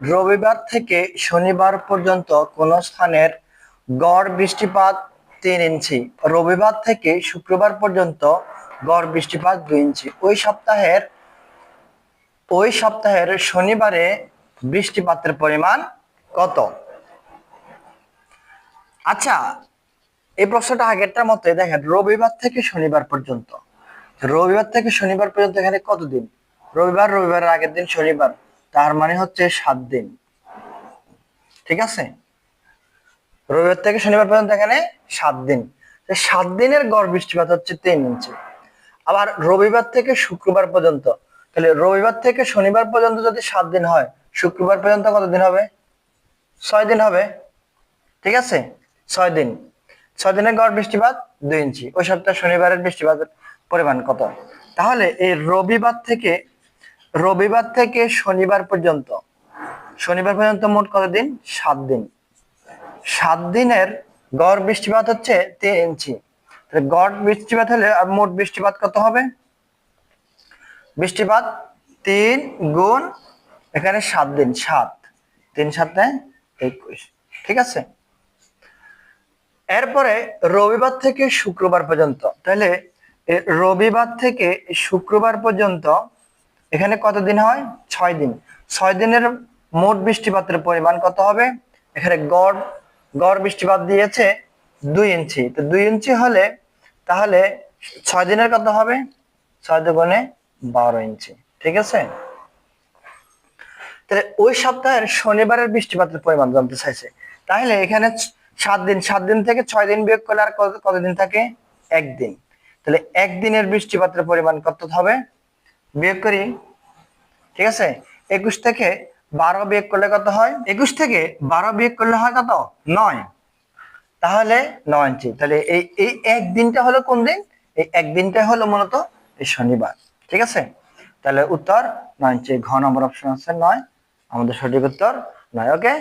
রবিবার থেকে শনিবার পর্যন্ত কোন স্থানের গড় বৃষ্টিপাত তিন ইঞ্চি। রবিবার থেকে শুক্রবার পর্যন্ত গড় বৃষ্টিপাত দুই ইঞ্চি। ওই সপ্তাহের ওই সপ্তাহের শনিবারে বৃষ্টিপাতের পরিমাণ কত? আচ্ছা এই প্রশ্নটা আগেরটার মতোই দেখেন, রবিবার থেকে শনিবার পর্যন্ত। রবিবার থেকে শনিবার পর্যন্ত এখানে কতদিন? রবিবার, রবিবারের আগের দিন শনিবার। তার মানে হচ্ছে সাত দিন। ঠিক আছে? রবিবার থেকে শনিবার পর্যন্ত এখানে সাত দিন। সাত দিনের গড় বৃষ্টিপাত হচ্ছে তিন ইঞ্চি। আবার রবিবার থেকে শুক্রবার পর্যন্ত, তাহলে রবিবার থেকে শনিবার পর্যন্ত যদি সাত দিন হয়, শুক্রবার পর্যন্ত কতদিন হবে? ছয় দিন হবে। ঠিক আছে? ছয় দিন। ছয় দিনের গড় বৃষ্টিপাত দুই ইঞ্চি। ওই সপ্তাহে শনিবারের বৃষ্টিপাতের পরিমাণ কত? তাহলে এই রবিবার থেকে রবিবার থেকে শনিবার পর্যন্ত। শনিবার পর্যন্ত মোট কত দিন সাত দিন। সাত দিনের গড় বৃষ্টিপাত হচ্ছে তিন ইঞ্চি। গড় বৃষ্টিপাত হলে মোট বৃষ্টিপাত কত হবে? বৃষ্টিপাত তিন গুণ এখানে সাত দিন, সাত। তিন সাতে একুশ। ঠিক আছে? এরপরে রবিবার থেকে শুক্রবার পর্যন্ত। তাহলে রবিবার থেকে শুক্রবার পর্যন্ত এখানে কত দিন হয়? ছয় দিন। ছয় দিনের মোট বৃষ্টিপাতের পরিমাণ কত হবে? এখানে গড় গড় বৃষ্টিপাত দিয়েছে দুই ইঞ্চি। তো দুই ইঞ্চি হলে তাহলে ছয় দিনের কত হবে? ছয় দুগুণে বারো ইঞ্চি। ঠিক আছে? তাহলে ওই সপ্তাহের শনিবারের বৃষ্টিপাতের পরিমাণ জানতে চাইছে। তাহলে এখানে সাত দিন সাত দিন থেকে ছয় দিন বিয়োগ করলে আর কত, কতদিন থাকে? একদিন। তাহলে একদিনের বৃষ্টিপাতের পরিমাণ কত হবে? বিয়োগ করি, ঠিক আছে? একুশ থেকে বারো বিয়োগ করলে কত হয়? একুশ থেকে বারো বিয়োগ করলে হয় কত? নয়। তাহলে নয় ইঞ্চি তাহলে এই এই এক দিনটা হলো কোন দিন? এই এক দিনটা হলো মূলত এই শনিবার, ঠিক আছে? তাহলে উত্তর নয় ইঞ্চি ঘ নম্বর অপশন আছে নয়। আমাদের সঠিক উত্তর নয় ওকে